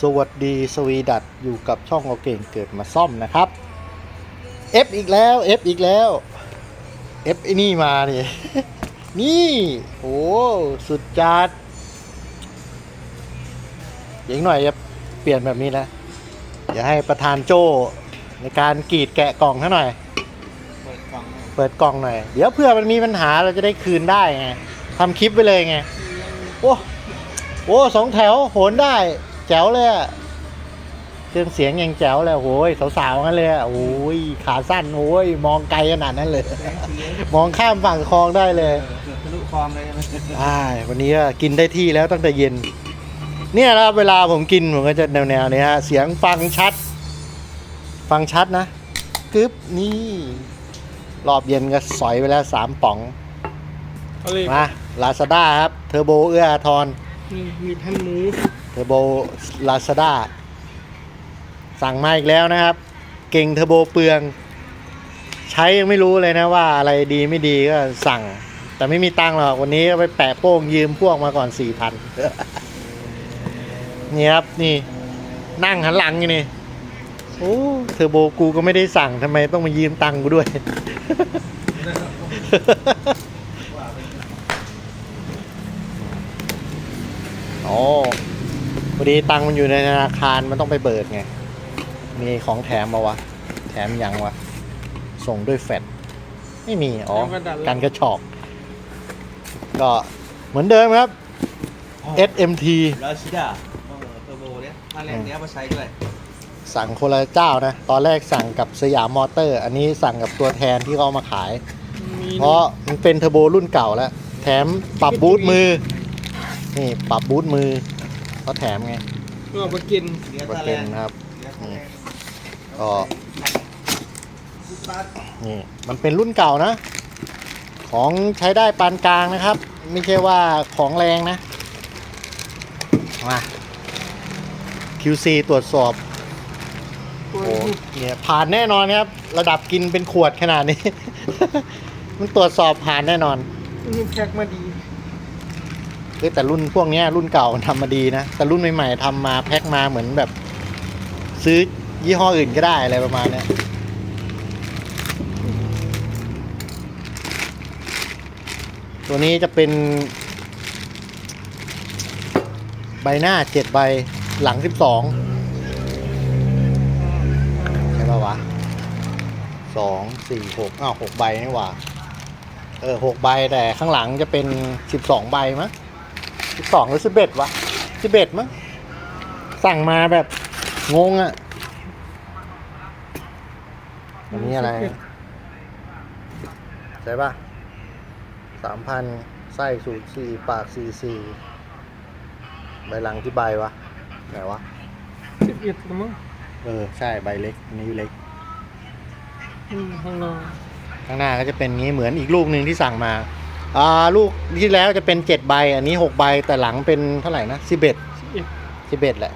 สวัสดีสวีดัตอยู่กับช่องโอเก่งเกิดมาซ่อมนะครับ F อีกแล้ว F อีกแล้ว F ไอ้นี่มาเนี่ยนี่โอ้สุดจัดยวอีกหน่อยจะเปลี่ยนแบบนี้นะอย่าให้ประธานโจในการกรีดแกะกล่องให้หน่อย เปิดกล่องเปิดกล่องหน่อย เดี๋ยวเผื่อมันมีปัญหาเราจะได้คืนได้ไงทำคลิปไปเลยไง โอ้โอ้สองแถวโหนได้ แจ๋วเลยอะเครื่องเสียงยังแจ๋วเลยโอ้ยสาวๆงั้นเลยอะโอ้ยขาสั้นโอ้ยมองไกลขนาดนั้นเลยแสงสีมองข้ามฝั่งคลองได้เลยเออเกือบทะลุคลองเลยใช่ไหมอ่าวันนี้ก็กินได้ที่แล้วตั้งแต่เย็น เนี่ยนะครับเวลาผมกินผมก็จะแนวๆเนี้ยฮะเสียงฟังชัด ฟังชัดนะกึ๊บนี่รอบเย็นก็สอยไปแล้วสามป๋องเอาเลยมาลาซาด้าครับ เทอร์โบเอื้ออาทรนี่มีแผ่นหมู เทอร์โบลาซาด้าสั่งมาอีกแล้วนะครับ เก่งเทอร์โบเปลือง ใช้ยังไม่รู้เลยนะว่าอะไรดีไม่ดีก็สั่ง แต่ไม่มีตังค์หรอกวันนี้ก็ไปแปะโป้งยืมพวกมาก่อนสี่พันนี่ครับนี่นั่งหันหลังอยู่นี่โอ้เทอร์โบกูก็ไม่ได้สั่งทำไมต้องมายืมตังค์กูด้วย อ๋อ พอดีตังค์มันอยู่ในธนาคารมันต้องไปเบิกไง มีของแถมมาวะ แถมยังวะ ส่งด้วยแฟดไม่มี อ๋อกันกระชอก ก็เหมือนเดิมครับ SMT แล้วชิดาเออเทอร์โบเนี่ยถ้าแรงเนี้ยมาใช้ด้วยสั่งคนละเจ้านะ ตอนแรกสั่งกับสยามมอเตอร์ อันนี้สั่งกับตัวแทนที่เขาเอามาขายมีเพราะมันเป็นเทอร์โบรุ่นเก่าแล้ว แถมปรับบูทมือ นี่ปรับบูทมือ เขาแถมไงก็มากินเสียประตาแรเด็นงนะครับเสียตาแรงก็สุดปัดนี่มันเป็นรุ่นเก่านะ ของใช้ได้ปานกลางนะครับ ไม่ใช่ว่าของแรงนะมา QC ตรวจสอบตัวโอ้เนี่ยผ่านแน่นอนครับ ระดับกินเป็นขวดขนาดนี้ มันตรวจสอบผ่านแน่นอนนี่แพ็กมาดี แต่รุ่นพวกนี้รุ่นเก่าทำมาดีนะ แต่รุ่นใหม่ๆทำมาแพ็คมาเหมือนแบบ ซื้อยี่ห้ออื่นก็ได้อะไรประมาณเนี้ยตัวนี้จะเป็น ใบหน้าเจ็ดใบหลังสิบสองใช่ปะวะสองสี่หกอ้าวหกใบนี่หว่าเออหกใบแต่ข้างหลังจะเป็นสิบสองใบมั้ง สิบสองหรือสิบเอ็ดวะสิบเอ็ดมั้งสั่งมาแบบงงอะ่ะอันนี้อะไรใช่ปะสามพันไส้สูตรสี่ปากสี่สี่ใบหลังที่ใบวะไหนวะสิบเอ็ดมั้งเออ ใช่ใบเล็กอันนี้เล็กอืมข้างนอกข้างหน้าก็จะเป็นงี้เหมือนอีกลูกหนึ่งที่สั่งมา อ่าลูกที่แล้วจะเป็นเจ็ดใบ อันนี้หกใบแต่หลังเป็นเท่าไหร่นะสิบเอ็ดสิบเอ็ดสิบเอ็ดแหละ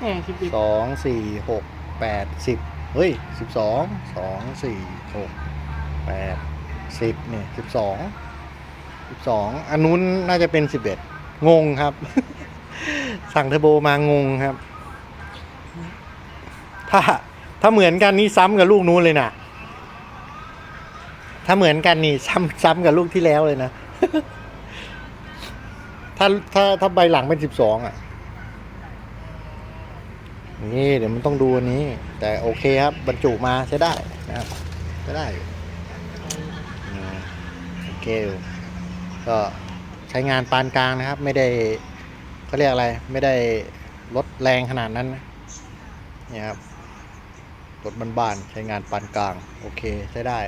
แหมสิบเอ็ดสองสี่หกแปดสิบเฮ้ยสิบสองสองสี่หกแปดสิบเนี่ยสิบสองสิบสองอันนู้นน่าจะเป็นสิบเอ็ดงงครับ สั่งเทอร์โบมางงครับ ถ้าถ้าเหมือนกันนี่ซ้ำกับลูกนู้นเลยนะ ถ้าเหมือนกันนี่ซ้ำซ้ำกับลูกที่แล้วเลยนะ ถ้าถ้าถ้าใบหลังเป็นสิบสองอะ นี่เดี๋ยวมันต้องดูอันนี้ แต่โอเคครับ บรรจุมาใช้ได้นะครับใช้ได้โอเคก็ใช้งานปานกลางนะครับ ไม่ได้เขาเรียกอะไร ไม่ได้ลดแรงขนาดนั้นนะเนี่ยครับรถบ้านๆใช้งานปานกลาง โอเคใช้ได้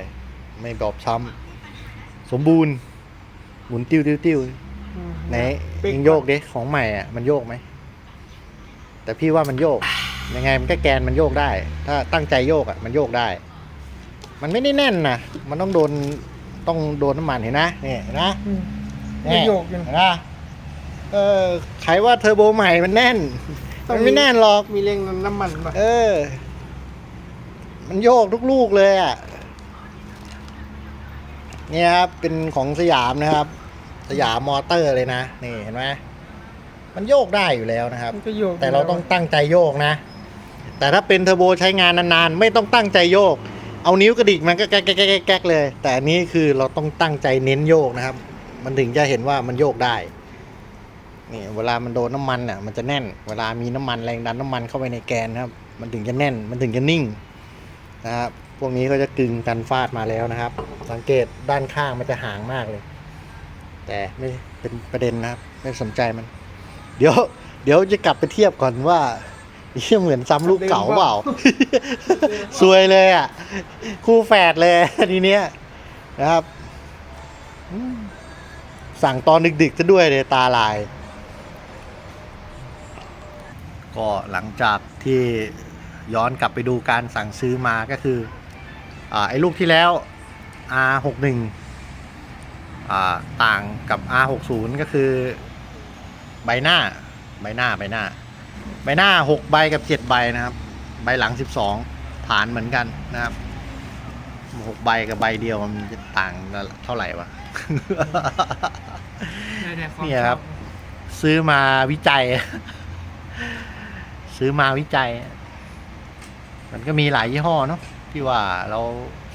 ไม่บอบช้ำสมบูรณ์ หมุนติ้วติ้วติ้วอืมไหนเป๊กยิงโยกดิของใหม่อะมันโยกไหม แต่พี่ว่ามันโยก ยังไงมันก็แกนมันโยกได้ ถ้าตั้งใจโยกอะมันโยกได้ มันไม่ได้แน่นนะมันต้องโดนต้องโดนน้ำมันเห็นนะนี่เห็นนะอืมนี่ไม่โยกอยู่เห็นนะเออใครว่าเทอร์โบใหม่มันแน่น มันไม่แน่นหรอก มีเร่งน้ำมันป่ะเออ มันโยกทุกลูกเลยอะเนี่ยครับเป็นของสยามนะครับ สยามมอเตอร์เลยนะนี่เห็นไหมมันโยกได้อยู่แล้วนะครับ มันก็โยกแต่เราต้องตั้งใจโยกนะ แต่ถ้าเป็นเทอร์โบใช้งานนานๆ ไม่ต้องตั้งใจโยก เอานิ้วกระดิกมันก็แก๊กแก๊กแก๊กแก๊กเลย แต่อันนี้คือเราต้องตั้งใจเน้นโยกนะครับ มันถึงจะเห็นว่ามันโยกได้ นี่เวลามันโดนน้ำมันอะ มันจะแน่น เวลามีน้ำมันแรงดันน้ำมันเข้าไปในแกนนะครับ มันถึงจะแน่น มันถึงจะนิ่งนะครับ พวกนี้ก็จะกึงกันฟาดมาแล้วนะครับ สังเกตด้านข้างมันจะห่างมากเลย แต่ไม่เป็นประเด็นนะครับ ไม่สนใจมัน เดี๋ยว เดี๋ยวจะกลับไปเทียบก่อนว่าเชี่เหมือนซ้ำลูกเก่าเปล่าซวยเลยอะ คู่แฝดเลยทีเนี้ยนะครับ สั่งตอนดึกๆซะด้วยเลยตาลาย ก็หลังจากที่ย้อนกลับไปดูการสั่งซื้อมาก็คือ ไอ้ลูกที่แล้ว R61 อ่าต่างกับ R60 ก็คือใบหน้าใบหน้าใบหน้า ใบหน้า 6 ใบกับ 7 ใบนะครับ ใบหลัง 12 ฐานเหมือนกันนะครับ 6 ใบกับใบเดียวมันจะต่างกันเท่าไหร่วะเนี่ยครับ ซื้อมาวิจัย ซื้อมาวิจัย มันก็มีหลายยี่ห้อเนาะ ที่ว่าเรา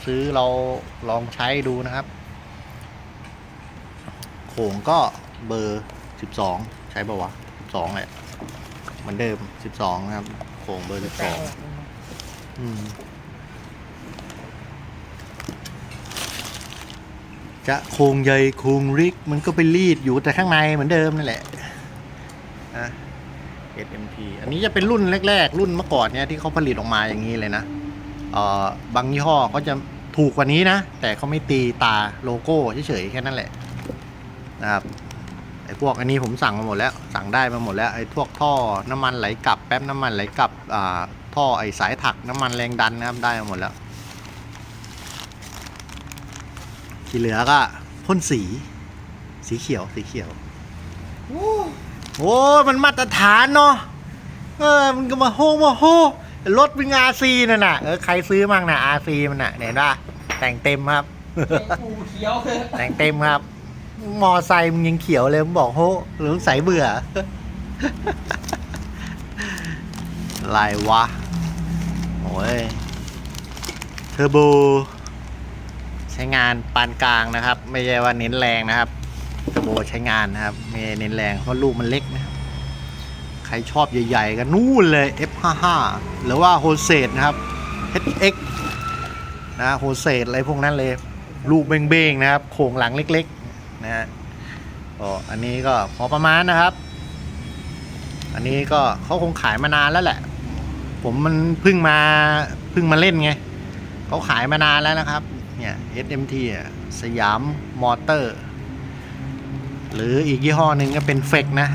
ซื้อเราลองใช้ดูนะครับ โขงก็เบอร์สิบสองใช้ป่าวะสิบสองแหละเหมือนเดิมสิบสองนะครับ โขงเบอร์สิบสองอืมจะโครงใยโครงริกมันก็ไปรีดอยู่แต่ข้างในเหมือนเดิมนั่นแหละนะ SMT อันนี้จะเป็นรุ่นแรก ๆ รุ่นเมื่อก่อนเนี่ยที่เขาผลิตออกมาอย่างนี้เลยนะ บางยี่ห้อเขาจะถูกกว่านี้นะ แต่เขาไม่ตีตาโลโก้เฉยๆแค่นั้นแหละนะครับไอ้พวกอันนี้ผมสั่งมาหมดแล้วสั่งได้มาหมดแล้วไอ้พวกท่อน้ำมันไหลกลับแป๊บน้ำมันไหลกลับอ่าท่อไอ้สายถักน้ำมันแรงดันนะครับได้มาหมดแล้ว ที่เหลือก็พ่นสี สีเขียวสีเขียวโอ้ยมันมาตรฐานเนาะเออมันก็มาโฮมาโฮ รถเป็นอาซีนั่นน่ะเออใครซื้อมั่งน่ะอาซีมันน่ะเห็นป่ะแต่งเต็มครับกูเขียวเลยแต่งเต็มครับ มอไซค์มึงยังเขียวเลยมึงบอกโฮหรือมึงใส่เบื่อ อะไรวะ โอ้ย เทอร์โบ ใช้งานปานกลางนะครับ ไม่ใช่ว่าเน้นแรงนะครับ เทอร์โบใช้งานนะครับ ไม่ได้เน้นแรงเพราะลูกมันเล็กนะครับ ใครชอบใหญ่ๆก็นู่นเลย F55 หรือว่าโฮเซตนะครับ HX นะโฮเซตอะไรพวกนั้นเลย ลูกเบ้งๆนะครับ โครงหลังเล็กๆนะฮะก็อันนี้ก็พอประมาณนะครับ อันนี้ก็เขาคงขายมานานแล้วแหละ ผมมันเพิ่งมาเพิ่งมาเล่นไงเขาขายมานานแล้วนะครับ เนี่ย SMT อะสยามมอเตอร์ หรืออีกยี่ห้อหนึ่งก็เป็นเฟกนะ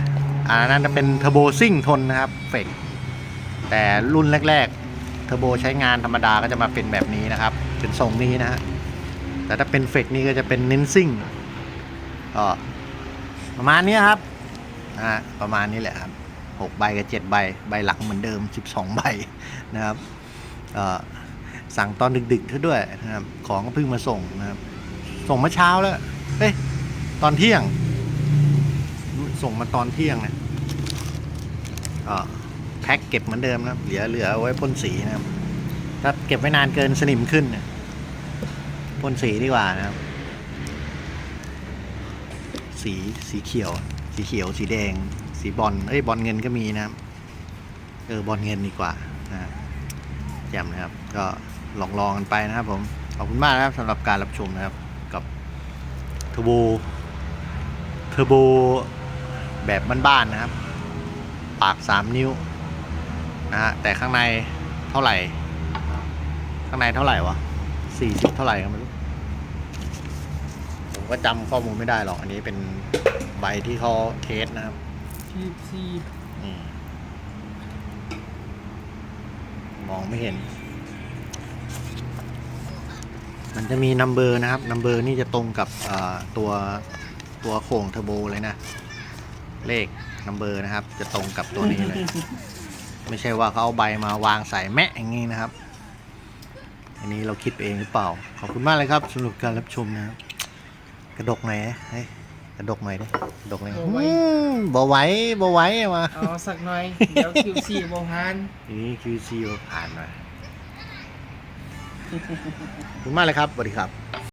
อันนั้นจะเป็นเทอร์โบซิ่งทนนะครับเฟกแต่รุ่นแรกๆเทอร์โบใช้งานธรรมดาก็จะมาเป็นแบบนี้นะครับ เป็นทรงนี้นะฮะแต่ถ้าเป็นเฟกนี่ก็จะเป็นเน้นซิ่งก็ประมาณนี้ครับอ่าประมาณนี้แหละครับหกใบกับเจ็ดใบใบหลังเหมือนเดิมสิบสองใบนะครับสั่งตอนดึกๆเท่าด้วยนะครับ ของก็เพิ่งมาส่งนะครับ ส่งเมื่อเช้าแล้วเอ้ยตอนเที่ยง ส่งมาตอนเที่ยงนะก็แพ็คเก็บเหมือนเดิมนะเหลือเหลือเอาไว้พ่นสีนะครับ ถ้าเก็บไว้นานเกินสนิมขึ้นนี่ยพ่นสีดีกว่านะครับ สีสีเขียว สีเขียวสีแดง สีบอลเอ้ยบอลเงินก็มีนะครับเออบอลเงินดีกว่านะแจ่มนะครับ ก็ลองลองกันไปนะครับผมขอบคุณมากนะครับสำหรับการรับชมนะครับกับเทอร์โบเทอร์โบ แบบบ้านๆนะครับ ปาก 3 นิ้วนะฮะแต่ข้างในเท่าไหร่ ข้างในเท่าไหร่วะ40 เท่าไหร่ก็ไม่รู้ ผมก็จำข้อมูลไม่ได้หรอก อันนี้เป็นใบที่เขาเทสนะครับที่ที่มองไม่เห็น มันจะมีนัมเบอร์นะครับนัมเบอร์นี่จะตรงกับตัวตัวโค้งเทอร์โบเลยนะ เลขนัมเบอร์นะครับ จะตรงกับตัวนี้เลย ไม่ใช่ว่าเขาเอาใบมาวางใส่แมะอย่างนี้นะครับ อันนี้เราคิดไปเองหรือเปล่า ขอบคุณมากเลยครับสำหรับการรับชมนะครับ กระดกไหนอยเฮ้ยกระระดกหน่อยดิกระดกเลยบ่ไหว อืมบ่ไหวบ่ไหวมาเอาสักหน่อย เดี๋ยวคิวซีโบฮานทีนี้ QC ผ่านมาขอบคุณมากเลยครับสวัสดีครับ